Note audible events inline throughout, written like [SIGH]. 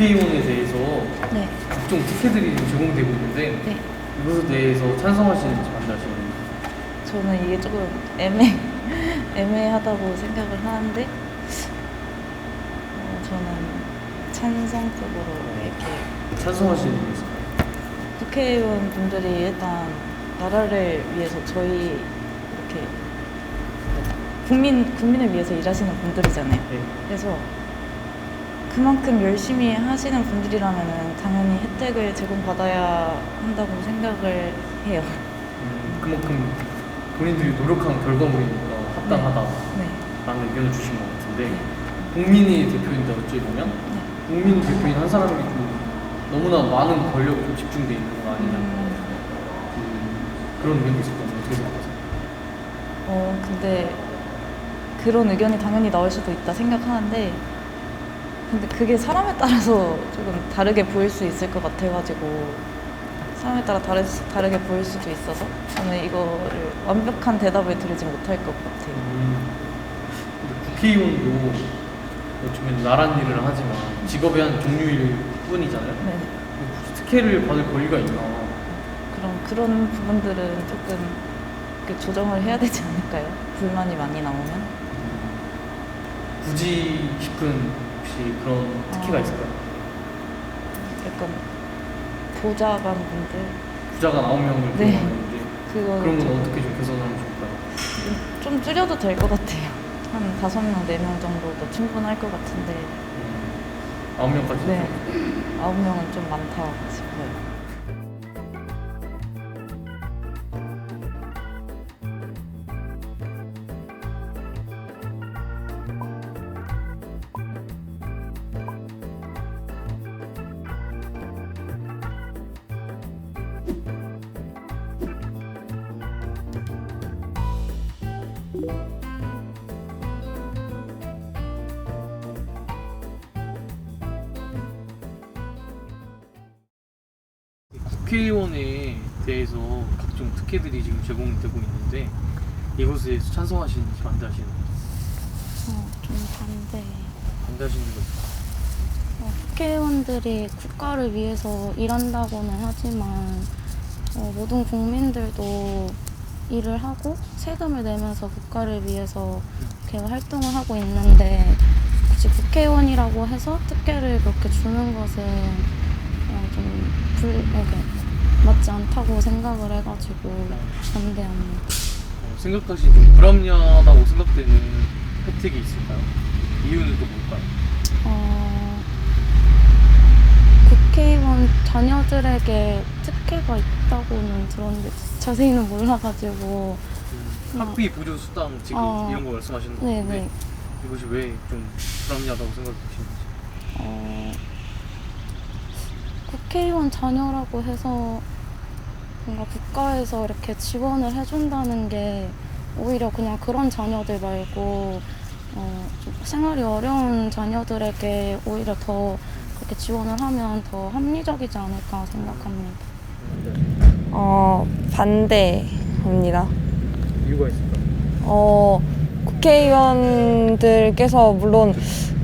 국회의원에 대해서 네, 각종 특혜들이 지금 제공되고 있는데 네. 이것에 대해서 찬성하시는지 반대하시는지 저는 이게 조금 애매 애매하다고 생각을 하는데 어, 저는 찬성적으로 이렇게 찬성하시는 게 있을까요? 국회의원 분들이 일단 나라를 위해서 저희 이렇게 국민 국민을 위해서 일하시는 분들이잖아요. 네. 그래서 그만큼 열심히 하시는 분들이라면 당연히 혜택을 제공받아야 한다고 생각을 해요. 음, 그만큼 본인들이 노력한 결과물이니까 합당하다라는 네. 의견을 주신 것 같은데 국민이 대표인다 어찌 보면 네. 국민 대표인 한 사람이 좀 너무나 많은 권력이 좀 집중돼 있는 거 아니냐 음, 음, 그런 의견도 있을 것 같아요. 어떻게 생각하세요? 어 근데 그런 의견이 당연히 나올 수도 있다 생각하는데 근데 그게 사람에 따라서 조금 다르게 보일 수 있을 것 같아가지고 사람에 따라 다르, 다르게 보일 수도 있어서 저는 이거를 완벽한 대답을 드리지 못할 것 같아요. 음, 근데 국회의원도 어쩌면 나란 일을 하지만 직업의 한 종류일 뿐이잖아요. 네. 특혜를 받을 권리가 있나? 그럼 그런 부분들은 조금 조정을 해야 되지 않을까요? 불만이 많이 나오면. 굳이 싶은 혹시 그런 특혜가 아. 있을까요? 약간 보좌관 분들 부자가 9명을 네. 구성하는데 그거 그런 건 좀- 어떻게 좀 개선하면 좋을까요? 좀 줄여도 될 것 같아요. 한 다섯 명, 네 명 정도도 충분할 것 같은데, 음, 9명까지? 네, 아홉 명은 좀 많다 싶어 국회의원에 대해서 각종 특혜들이 지금 제공되고 있는데 이것에 대해서 찬성하시는지 반대하시는지 어, 좀 반대. 반대하시는 거 있을까요? 어, 국회의원들이 국가를 위해서 일한다고는 하지만 어, 모든 국민들도 일을 하고 세금을 내면서 국가를 위해서 이렇게 활동을 하고 있는데 굳이 국회의원이라고 해서 특혜를 그렇게 주는 것은 어, 좀 불, 이렇게 맞지 않다고 생각을 해가지고 반대합니다. 어, 생각하시는 좀 불합리하다고 생각되는 혜택이 있을까요? 이유는 또 뭘까요? 어, 국회의원 자녀들에게 특혜가 있다고는 들었는데 자세히는 몰라가지고 음, 학비 보조 수당 지금 어. 이런 거 말씀하시는 거 네네 같은데 이것이 왜 좀 불합리하다고 생각되시는지 국회의원 자녀라고 해서 뭔가 국가에서 이렇게 지원을 해준다는 게 오히려 그냥 그런 자녀들 말고 어, 생활이 어려운 자녀들에게 오히려 더 그렇게 지원을 하면 더 합리적이지 않을까 생각합니다. 어, 반대합니다. 이유가 있을까요? 어, 국회의원들께서 물론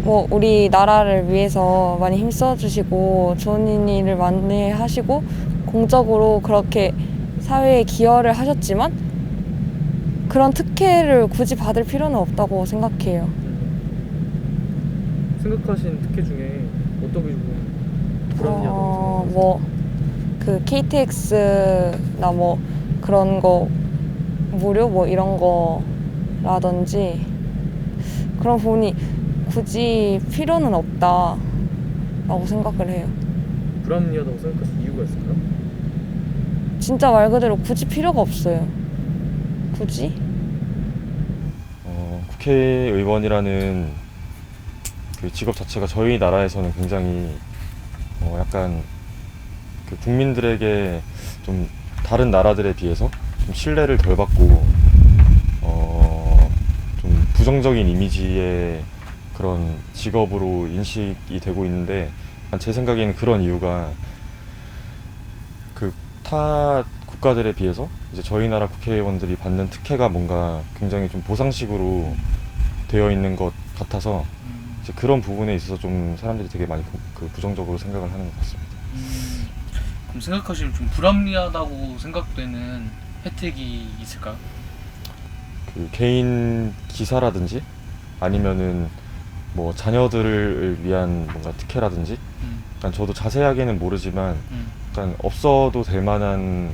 뭐 우리 나라를 위해서 많이 힘써주시고 좋은 일을 많이 하시고 공적으로 그렇게 사회에 기여를 하셨지만 그런 특혜를 굳이 받을 필요는 없다고 생각해요. 생각하신 특혜 중에 어떤 게 좀 불합리하다고 어, 생각하세요? 뭐, 그 KTX나 뭐 그런 거 무료 뭐 이런 거라든지 그런 부분이 굳이 필요는 없다라고 생각을 해요. 불합리하다고 생각하신 이유가 있을까요? 진짜 말 그대로 굳이 필요가 없어요. 굳이? 어, 국회의원이라는 그 직업 자체가 저희 나라에서는 굉장히 어, 약간 그 국민들에게 좀 다른 나라들에 비해서 좀 신뢰를 덜 받고 어, 좀 부정적인 이미지의 그런 직업으로 인식이 되고 있는데 제 생각에는 그런 이유가 그 타 국가들에 비해서 이제 저희 나라 국회의원들이 받는 특혜가 뭔가 굉장히 좀 보상식으로 되어 있는 것 같아서 이제 그런 부분에 있어서 좀 사람들이 되게 많이 부, 그 부정적으로 생각을 하는 것 같습니다. 음, 그럼 생각하시면 좀 불합리하다고 생각되는 혜택이 있을까요? 그 개인 기사라든지 아니면은 뭐 자녀들을 위한 뭔가 특혜라든지 음, 약간 저도 자세하게는 모르지만 음, 약간 없어도 될 만한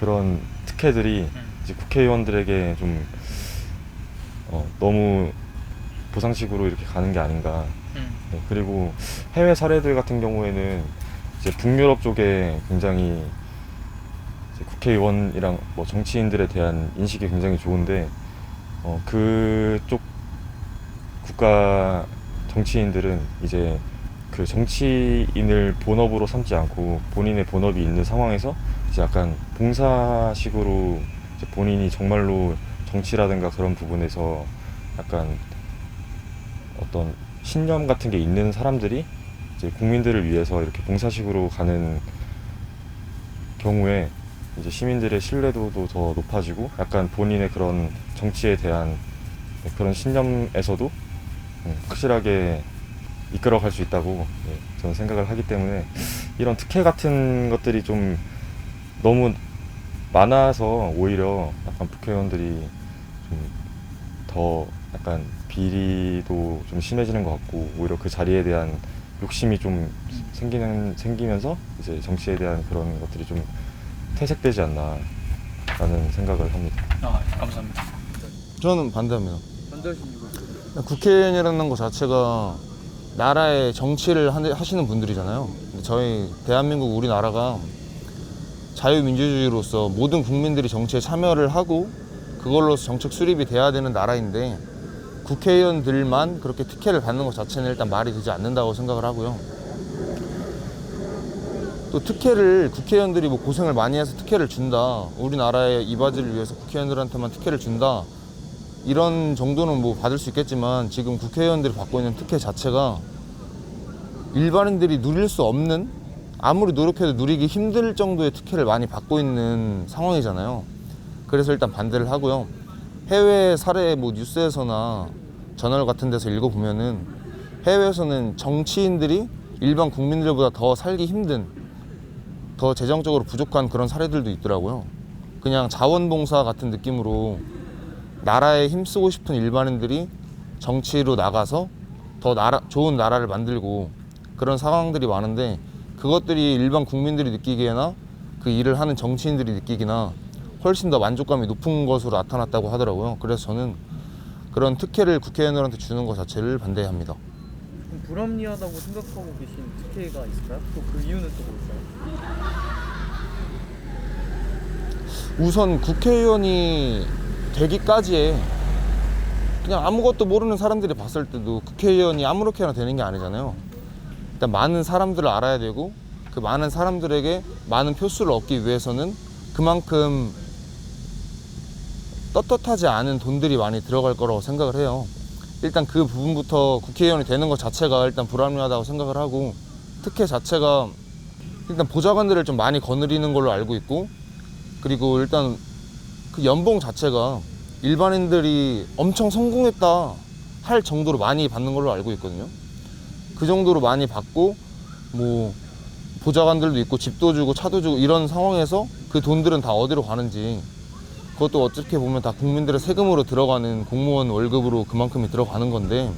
그런 특혜들이 음. 이제 국회의원들에게 좀 어, 너무 보상식으로 이렇게 가는 게 아닌가. 음, 네, 그리고 해외 사례들 같은 경우에는 이제 북유럽 쪽에 굉장히 이제 국회의원이랑 뭐 정치인들에 대한 인식이 굉장히 좋은데 어, 그쪽 국가 정치인들은 이제 그 정치인을 본업으로 삼지 않고 본인의 본업이 있는 상황에서 이제 약간 봉사식으로 이제 본인이 정말로 정치라든가 그런 부분에서 약간 어떤 신념 같은 게 있는 사람들이 이제 국민들을 위해서 이렇게 봉사식으로 가는 경우에 이제 시민들의 신뢰도도 더 높아지고 약간 본인의 그런 정치에 대한 그런 신념에서도 음, 확실하게 이끌어갈 수 있다고 예, 저는 생각을 하기 때문에 이런 특혜 같은 것들이 좀 너무 많아서 오히려 약간 국회의원들이 좀 더 약간 비리도 좀 심해지는 것 같고 오히려 그 자리에 대한 욕심이 좀 생기는 생기면서 이제 정치에 대한 그런 것들이 좀 퇴색되지 않나라는 생각을 합니다. 아, 예, 감사합니다. 저는 반대합니다. 반대하신 있어요? 국회의원이라는 것 자체가 나라의 정치를 하- 하시는 분들이잖아요. 저희 대한민국 우리나라가 자유민주주의로서 모든 국민들이 정치에 참여를 하고 그걸로서 정책 수립이 돼야 되는 나라인데 국회의원들만 그렇게 특혜를 받는 것 자체는 일단 말이 되지 않는다고 생각을 하고요. 또 특혜를 국회의원들이 뭐 고생을 많이 해서 특혜를 준다. 우리나라의 이바지를 위해서 국회의원들한테만 특혜를 준다. 이런 정도는 뭐 받을 수 있겠지만 지금 국회의원들이 받고 있는 특혜 자체가 일반인들이 누릴 수 없는 아무리 노력해도 누리기 힘들 정도의 특혜를 많이 받고 있는 상황이잖아요. 그래서 일단 반대를 하고요. 해외 사례 뭐 뉴스에서나 저널 같은 데서 읽어보면은 해외에서는 정치인들이 일반 국민들보다 더 살기 힘든 더 재정적으로 부족한 그런 사례들도 있더라고요. 그냥 자원봉사 같은 느낌으로 나라에 힘쓰고 싶은 일반인들이 정치로 나가서 더 나라, 좋은 나라를 만들고 그런 상황들이 많은데 그것들이 일반 국민들이 느끼기에나 그 일을 하는 정치인들이 느끼기나 훨씬 더 만족감이 높은 것으로 나타났다고 하더라고요. 그래서 저는 그런 특혜를 국회의원들한테 주는 것 자체를 반대합니다. 좀 불합리하다고 생각하고 계신 특혜가 있을까요? 또 그 이유는 또 뭘까요? 우선 국회의원이 되기까지에 그냥 아무것도 모르는 사람들이 봤을 때도 국회의원이 아무렇게나 되는 게 아니잖아요. 일단 많은 사람들을 알아야 되고 그 많은 사람들에게 많은 표수를 얻기 위해서는 그만큼 떳떳하지 않은 돈들이 많이 들어갈 거라고 생각을 해요. 일단 그 부분부터 국회의원이 되는 것 자체가 일단 불합리하다고 생각을 하고 특혜 자체가 일단 보좌관들을 좀 많이 거느리는 걸로 알고 있고 그리고 일단 그 연봉 자체가 일반인들이 엄청 성공했다 할 정도로 많이 받는 걸로 알고 있거든요. 그 정도로 많이 받고 뭐 보좌관들도 있고 집도 주고 차도 주고 이런 상황에서 그 돈들은 다 어디로 가는지 그것도 어떻게 보면 다 국민들의 세금으로 들어가는 공무원 월급으로 그만큼이 들어가는 건데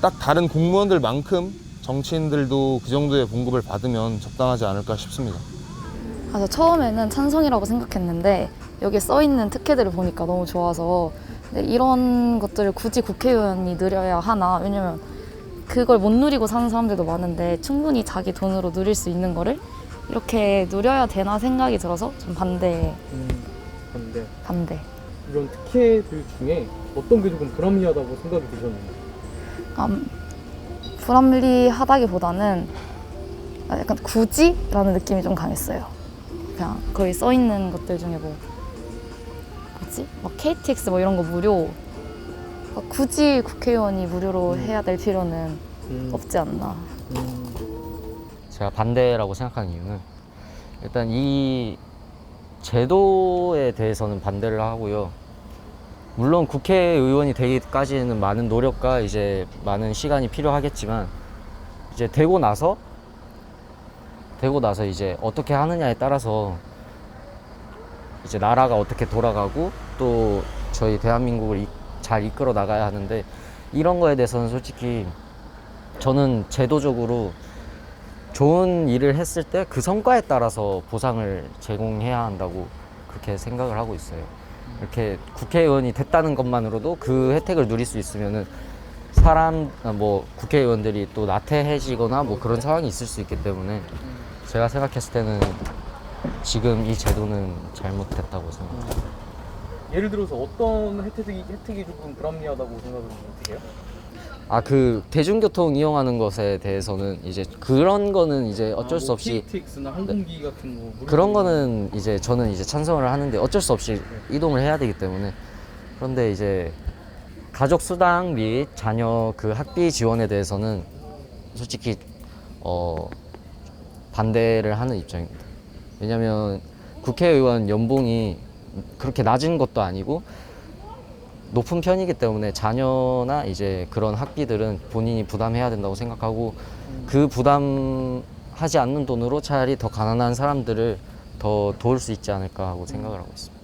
딱 다른 공무원들만큼 정치인들도 그 정도의 봉급을 받으면 적당하지 않을까 싶습니다. 그래서 처음에는 찬성이라고 생각했는데 여기에 써 있는 특혜들을 보니까 너무 좋아서 이런 것들을 굳이 국회의원이 누려야 하나 왜냐면 그걸 못 누리고 사는 사람들도 많은데 충분히 자기 돈으로 누릴 수 있는 거를 이렇게 누려야 되나 생각이 들어서 좀 반대 음, 반대. 반대 이런 특혜들 중에 어떤 게 조금 불합리하다고 생각이 드셨나요? 음, 불합리하다기보다는 약간 굳이라는 느낌이 좀 강했어요. 그냥 거기 써 있는 것들 중에 뭐 뭐지? 막 KTX 뭐 이런 거 무료. 막 굳이 국회의원이 무료로 해야 될 필요는 음, 없지 않나. 제가 반대라고 생각하는 이유는 일단 이 제도에 대해서는 반대를 하고요. 물론 국회의원이 되기까지는 많은 노력과 이제 많은 시간이 필요하겠지만 이제 되고 나서 되고 나서 이제 어떻게 하느냐에 따라서 이제 나라가 어떻게 돌아가고 또 저희 대한민국을 이- 잘 이끌어 나가야 하는데 이런 거에 대해서는 솔직히 저는 제도적으로 좋은 일을 했을 때 그 성과에 따라서 보상을 제공해야 한다고 그렇게 생각을 하고 있어요. 이렇게 국회의원이 됐다는 것만으로도 그 혜택을 누릴 수 있으면은 사람 아, 뭐 국회의원들이 또 나태해지거나 뭐 그런 상황이 있을 수 있기 때문에 제가 생각했을 때는 지금 이 제도는 잘못됐다고 생각합니다. 예를 들어서 어떤 혜택이 혜택이 조금 불합리하다고 생각을 어떻게 해요? 아 그 대중교통 이용하는 것에 대해서는 이제 그런 거는 이제 어쩔 수 없이 KTX나 항공기 같은 거 무료 그런 거는 이제 저는 이제 찬성을 하는데 어쩔 수 없이 이동을 해야 되기 때문에 그런데 이제 가족 수당 및 자녀 그 학비 지원에 대해서는 솔직히 어 반대를 하는 입장입니다. 왜냐하면 국회의원 연봉이 그렇게 낮은 것도 아니고 높은 편이기 때문에 자녀나 이제 그런 학비들은 본인이 부담해야 된다고 생각하고 그 부담하지 않는 돈으로 차라리 더 가난한 사람들을 더 도울 수 있지 않을까 하고 생각을 하고 있습니다.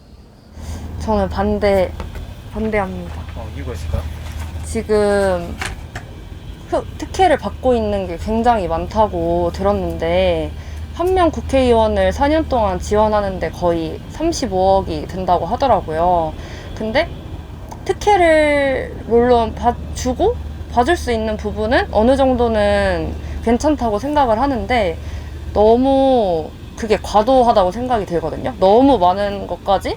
저는 반대 반대합니다. 어, 이유가 있을까요? 지금 흑- 특혜를 받고 있는 게 굉장히 많다고 들었는데 한 명 국회의원을 4년 동안 지원하는데 거의 35억이 든다고 하더라고요. 근데 특혜를 물론 받, 주고 봐줄 수 있는 부분은 어느 정도는 괜찮다고 생각을 하는데 너무 그게 과도하다고 생각이 들거든요. 너무 많은 것까지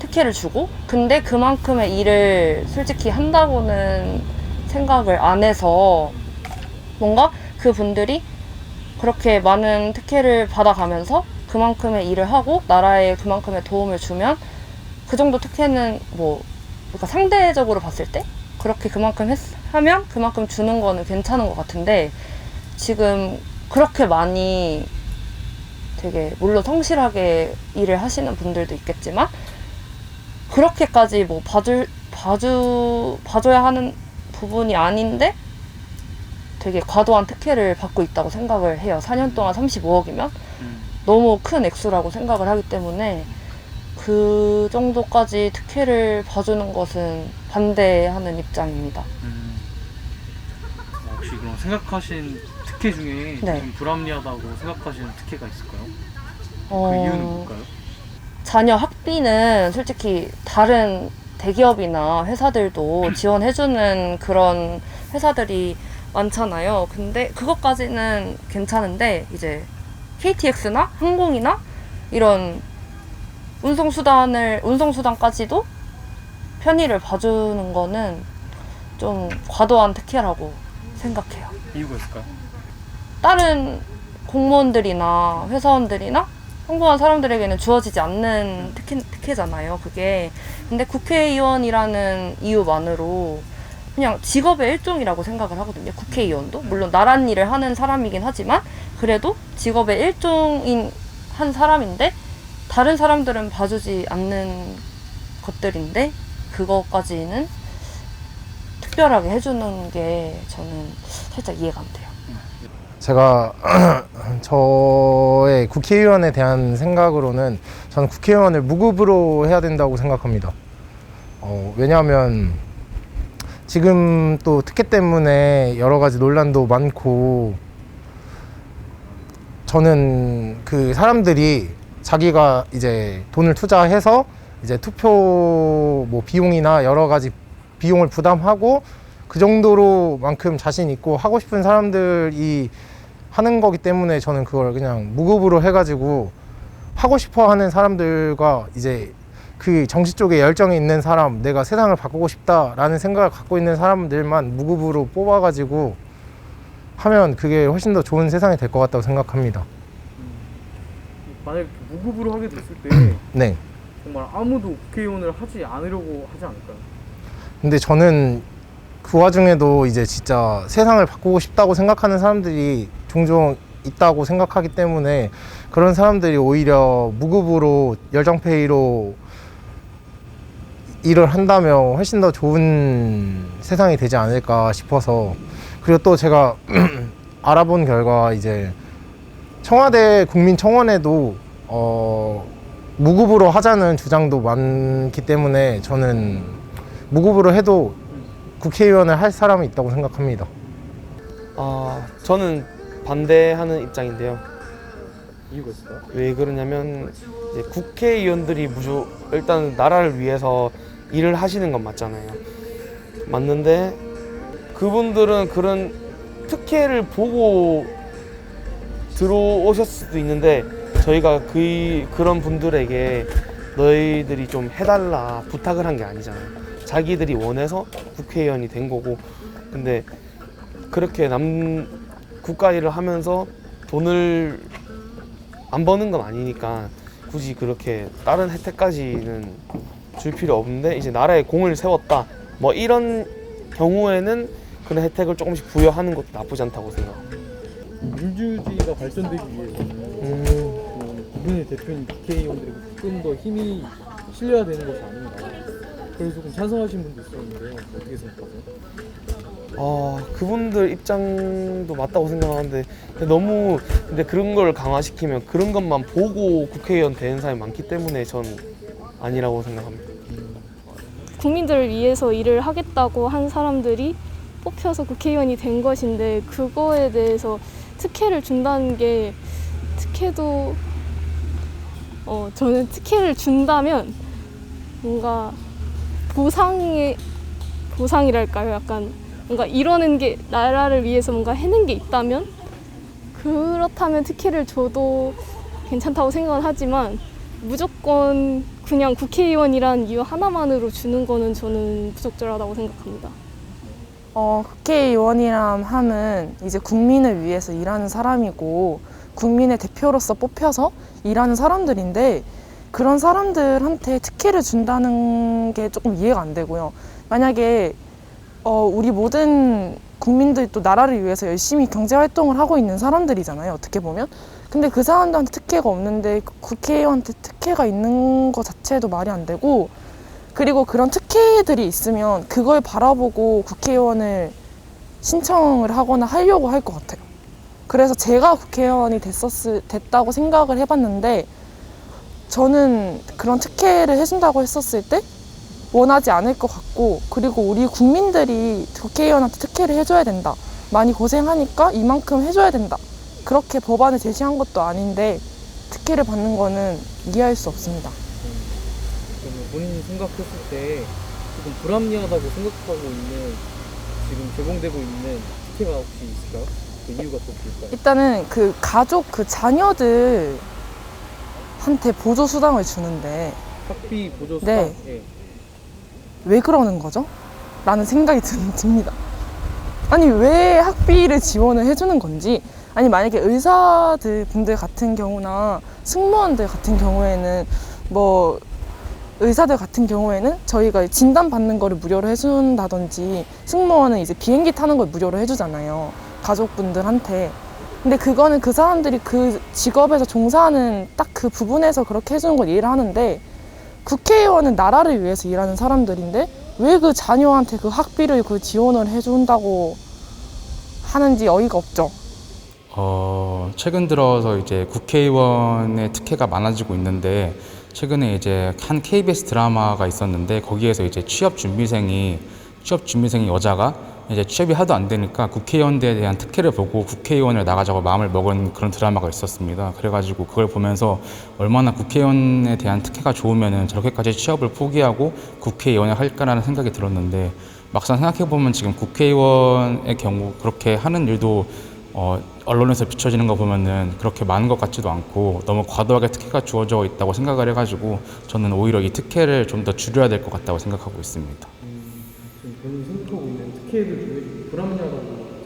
특혜를 주고 근데 그만큼의 일을 솔직히 한다고는 생각을 안 해서 뭔가 그분들이 그렇게 많은 특혜를 받아가면서 그만큼의 일을 하고 나라에 그만큼의 도움을 주면 그 정도 특혜는 뭐 그러니까 상대적으로 봤을 때 그렇게 그만큼 했, 하면 그만큼 주는 거는 괜찮은 것 같은데 지금 그렇게 많이 되게 물론 성실하게 일을 하시는 분들도 있겠지만 그렇게까지 뭐 봐줄 봐주 봐줘야 하는 부분이 아닌데 되게 과도한 특혜를 받고 있다고 생각을 해요. 4년 동안 35억이면 음. 너무 큰 액수라고 생각을 하기 때문에 그 정도까지 특혜를 봐주는 것은 반대하는 입장입니다. 음. 어, 혹시 그럼 생각하신 특혜 중에 네. 좀 불합리하다고 생각하시는 특혜가 있을까요? 어, 그 이유는 뭘까요? 자녀 학비는 솔직히 다른 대기업이나 회사들도 지원해주는 그런 회사들이 많잖아요. 근데 그것까지는 괜찮은데 이제 KTX나 항공이나 이런 운송수단을 운송수단까지도 편의를 봐주는 거는 좀 과도한 특혜라고 생각해요. 이유가 있을까요? 다른 공무원들이나 회사원들이나 성공한 사람들에게는 주어지지 않는 특혜, 특혜잖아요. 그게. 근데 국회의원이라는 이유만으로 그냥 직업의 일종이라고 생각을 하거든요. 국회의원도. 물론 나란 일을 하는 사람이긴 하지만 그래도 직업의 일종인 한 사람인데 다른 사람들은 봐주지 않는 것들인데 그거까지는 특별하게 해주는 게 저는 살짝 이해가 안 돼요. 제가 [CLEARS THROAT] 저의 국회의원에 대한 생각으로는 저는 국회의원을 무급으로 해야 된다고 생각합니다. 어, 왜냐하면 지금 또 특혜 때문에 여러 가지 논란도 많고 저는 그 사람들이 자기가 이제 돈을 투자해서 이제 투표 뭐 비용이나 여러 가지 비용을 부담하고 그 정도로만큼 자신 있고 하고 싶은 사람들이 하는 거기 때문에 저는 그걸 그냥 무급으로 해가지고 하고 싶어 하는 사람들과 이제 그 정치 쪽에 열정이 있는 사람, 내가 세상을 바꾸고 싶다라는 생각을 갖고 있는 사람들만 무급으로 뽑아가지고 하면 그게 훨씬 더 좋은 세상이 될 것 같다고 생각합니다. 만약에 무급으로 하게 됐을 때 [CLEARS THROAT] 네. 정말 아무도 국회의원을 하지 않으려고 하지 않을까요? 근데 저는 그 와중에도 이제 진짜 세상을 바꾸고 싶다고 생각하는 사람들이 종종 있다고 생각하기 때문에 그런 사람들이 오히려 무급으로 열정페이로 일을 한다면 훨씬 더 좋은 세상이 되지 않을까 싶어서 그리고 또 제가 [CLEARS THROAT] 알아본 결과 이제 청와대 국민청원에도 어, 무급으로 하자는 주장도 많기 때문에 저는 무급으로 해도 국회의원을 할 사람이 있다고 생각합니다. 아, 저는 반대하는 입장인데요. 이유가 있을까요? 왜 그러냐면 이제 국회의원들이 무조 일단 나라를 위해서 일을 하시는 건 맞잖아요. 맞는데 그분들은 그런 특혜를 보고 들어오셨을 수도 있는데 저희가 그 그런 분들에게 너희들이 좀 해달라 부탁을 한 게 아니잖아요. 자기들이 원해서 국회의원이 된 거고 근데 그렇게 남 국가 일을 하면서 돈을 안 버는 건 아니니까 굳이 그렇게 다른 혜택까지는 줄 필요 없는데 이제 나라에 공을 세웠다 뭐 이런 경우에는 그런 혜택을 조금씩 부여하는 것도 나쁘지 않다고 생각합니다. 민주주의가 발전되기 위해서는 음, 그 국민의 대표인 국회의원들이 조금 더 힘이 실려야 되는 것이 아닌가. 그래서 조금 찬성하시는 분도 있었는데요. 어떻게 생각하세요? 아 그분들 입장도 맞다고 생각하는데 근데 너무 근데 그런 걸 강화시키면 그런 것만 보고 국회의원 되는 사람이 많기 때문에 전 아니라고 생각합니다. 국민들을 위해서 일을 하겠다고 한 사람들이 뽑혀서 국회의원이 된 것인데 그거에 대해서 특혜를 준다는 게 특혜도 어 저는 특혜를 준다면 뭔가 보상의 보상이랄까요? 약간 뭔가 이러는 게 나라를 위해서 뭔가 해낸 게 있다면 그렇다면 특혜를 줘도 괜찮다고 생각은 하지만 무조건 그냥 국회의원이란 이유 하나만으로 주는 거는 저는 부적절하다고 생각합니다. 어, 국회의원이람 함은 이제 국민을 위해서 일하는 사람이고 국민의 대표로서 뽑혀서 일하는 사람들인데 그런 사람들한테 특혜를 준다는 게 조금 이해가 안 되고요. 만약에 어, 우리 모든 국민들이 또 나라를 위해서 열심히 경제 활동을 하고 있는 사람들이잖아요. 어떻게 보면. 근데 그 사람들한테 특혜가 없는데 국회의원한테 특혜가 있는 것 자체도 말이 안 되고 그리고 그런 특혜들이 있으면 그걸 바라보고 국회의원을 신청을 하거나 하려고 할 것 같아요. 그래서 제가 국회의원이 됐었을, 됐다고 생각을 해봤는데 저는 그런 특혜를 해준다고 했었을 때 원하지 않을 것 같고 그리고 우리 국민들이 국회의원한테 특혜를 해줘야 된다. 많이 고생하니까 이만큼 해줘야 된다. 그렇게 법안을 제시한 것도 아닌데 특혜를 받는 거는 이해할 수 없습니다. 그러면 본인이 생각했을 때 조금 불합리하다고 생각하고 있는 지금 제공되고 있는 특혜가 혹시 있을까요? 그 이유가 또 뭘까요? 일단은 그 가족 그 자녀들 한테 보조 수당을 주는데 학비 보조 네. 수당. 예. 왜 그러는 거죠? 라는 생각이 드- 듭니다. 아니 왜 학비를 지원을 해주는 건지 아니 만약에 의사들 분들 같은 경우나 승무원들 같은 경우에는 뭐 의사들 같은 경우에는 저희가 진단 받는 거를 무료로 해준다든지 승무원은 이제 비행기 타는 걸 무료로 해주잖아요 가족분들한테 근데 그거는 그 사람들이 그 직업에서 종사하는 딱 그 부분에서 그렇게 해주는 걸 이해를 하는데 국회의원은 나라를 위해서 일하는 사람들인데 왜 그 자녀한테 그 학비를 그 지원을 해준다고 하는지 어이가 없죠. 어, 최근 들어서 이제 국회의원의 특혜가 많아지고 있는데 최근에 이제 한 KBS 드라마가 있었는데 거기에서 이제 취업 준비생이 취업 준비생이 여자가 이제 취업이 하도 안 되니까 국회의원들에 대한 특혜를 보고 국회의원을 나가자고 마음을 먹은 그런 드라마가 있었습니다. 그래가지고 그걸 보면서 얼마나 국회의원에 대한 특혜가 좋으면은 저렇게까지 취업을 포기하고 국회의원을 할까라는 생각이 들었는데 막상 생각해 보면 지금 국회의원의 경우 그렇게 하는 일도 어, 언론에서 비춰지는 거 보면은 그렇게 많은 것 같지도 않고 너무 과도하게 특혜가 주어져 있다고 생각을 해가지고 저는 오히려 이 특혜를 좀 더 줄여야 될 것 같다고 생각하고 있습니다. 지 중에 불합리하다고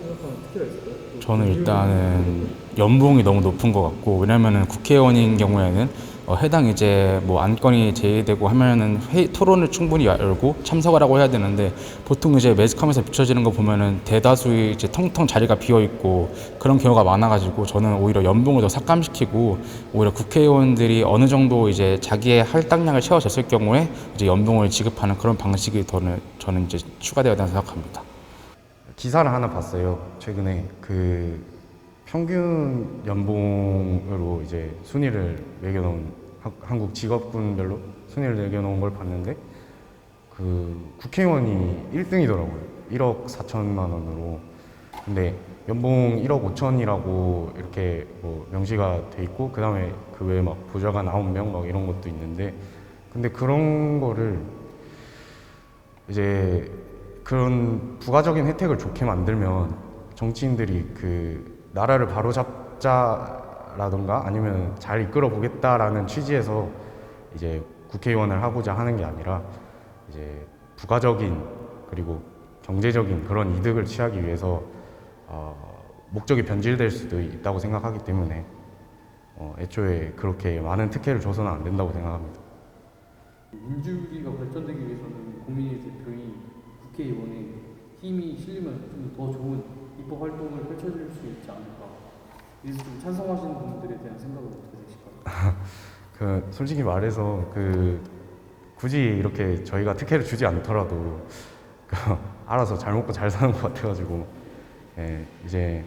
생각하는 특혜가 있을까요? 또 저는 이유는 일단은 연봉이 너무 높은 것 같고 왜냐면은 국회의원인 경우에는 어, 해당 이제 뭐 안건이 제기되고 하면은 회 토론을 충분히 열고 참석하라고 해야 되는데 보통 이제 매스컴에서 비춰지는 거 보면은 대다수의 이제 텅텅 자리가 비어 있고 그런 경우가 많아가지고 저는 오히려 연봉을 더 삭감시키고 오히려 국회의원들이 어느 정도 이제 자기의 할당량을 채워졌을 경우에 이제 연봉을 지급하는 그런 방식이 더는 저는 이제 추가되어야 된다고 생각합니다. 기사를 하나 봤어요. 최근에 그 평균 연봉으로 이제 순위를 매겨놓은 하- 한국 직업군별로 순위를 매겨놓은 걸 봤는데 그 국회의원이 1등이더라고요. 1억 4천만 원으로. 근데 연봉 1억 5천이라고 이렇게 뭐 명시가 돼 있고 그 다음에 그 외에 막 보좌관 9명 막 이런 것도 있는데 근데 그런 거를 이제 그런 부가적인 혜택을 좋게 만들면 정치인들이 그 나라를 바로잡자라던가 아니면 잘 이끌어 보겠다라는 취지에서 이제 국회의원을 하고자 하는 게 아니라 이제 부가적인 그리고 경제적인 그런 이득을 취하기 위해서 어, 목적이 변질될 수도 있다고 생각하기 때문에 어, 애초에 그렇게 많은 특혜를 줘서는 안 된다고 생각합니다. 민주주의가 발전되기 위해서는 국민의 대표인 국회 의원의 힘이 실리면 좀 더 좋은 입법 활동을 펼쳐줄 수 있지 않을까. 그래서 좀 찬성하시는 분들에 대한 생각은 어떻게 되실까요? [LAUGHS] 그 솔직히 말해서 그 굳이 이렇게 저희가 특혜를 주지 않더라도 그 [LAUGHS] 알아서 잘 먹고 잘 사는 것 같아가지고 예, 이제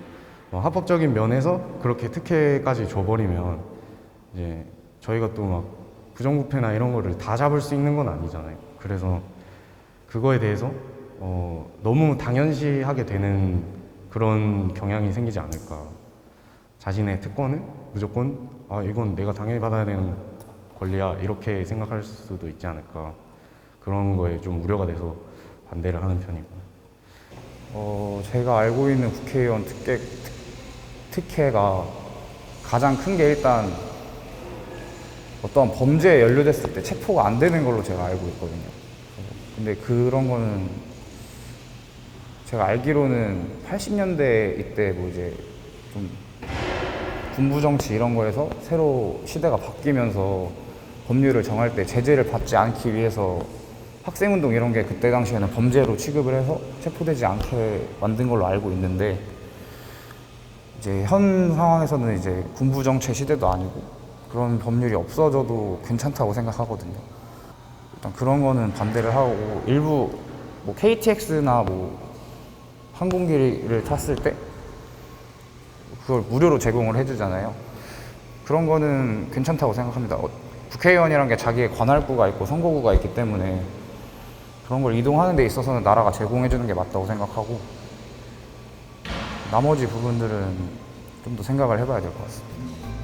뭐 합법적인 면에서 그렇게 특혜까지 줘버리면 이제 저희가 또 막 부정부패나 이런 거를 다 잡을 수 있는 건 아니잖아요. 그래서 그거에 대해서 어, 너무 당연시하게 되는 그런 경향이 생기지 않을까. 자신의 특권을 무조건 아 이건 내가 당연히 받아야 되는 권리야 이렇게 생각할 수도 있지 않을까 그런 거에 좀 우려가 돼서 반대를 하는 편이고 어, 제가 알고 있는 국회의원 특혜, 특, 특혜가 가장 큰 게 일단 어떠한 범죄에 연루됐을 때 체포가 안 되는 걸로 제가 알고 있거든요. 근데 그런 거는 제가 알기로는 80년대 이때 뭐 이제 좀 군부 정치 이런 거에서 새로 시대가 바뀌면서 법률을 정할 때 제재를 받지 않기 위해서 학생운동 이런 게 그때 당시에는 범죄로 취급을 해서 체포되지 않게 만든 걸로 알고 있는데 이제 현 상황에서는 이제 군부 정체 시대도 아니고 그런 법률이 없어져도 괜찮다고 생각하거든요. 일단 그런 거는 반대를 하고 일부 뭐 KTX나 뭐 항공기를 탔을 때 그걸 무료로 제공을 해주잖아요. 그런 거는 괜찮다고 생각합니다. 어, 국회의원이란 게 자기의 관할구가 있고 선거구가 있기 때문에 그런 걸 이동하는 데 있어서는 나라가 제공해 주는 게 맞다고 생각하고 나머지 부분들은 좀 더 생각을 해봐야 될 것 같습니다.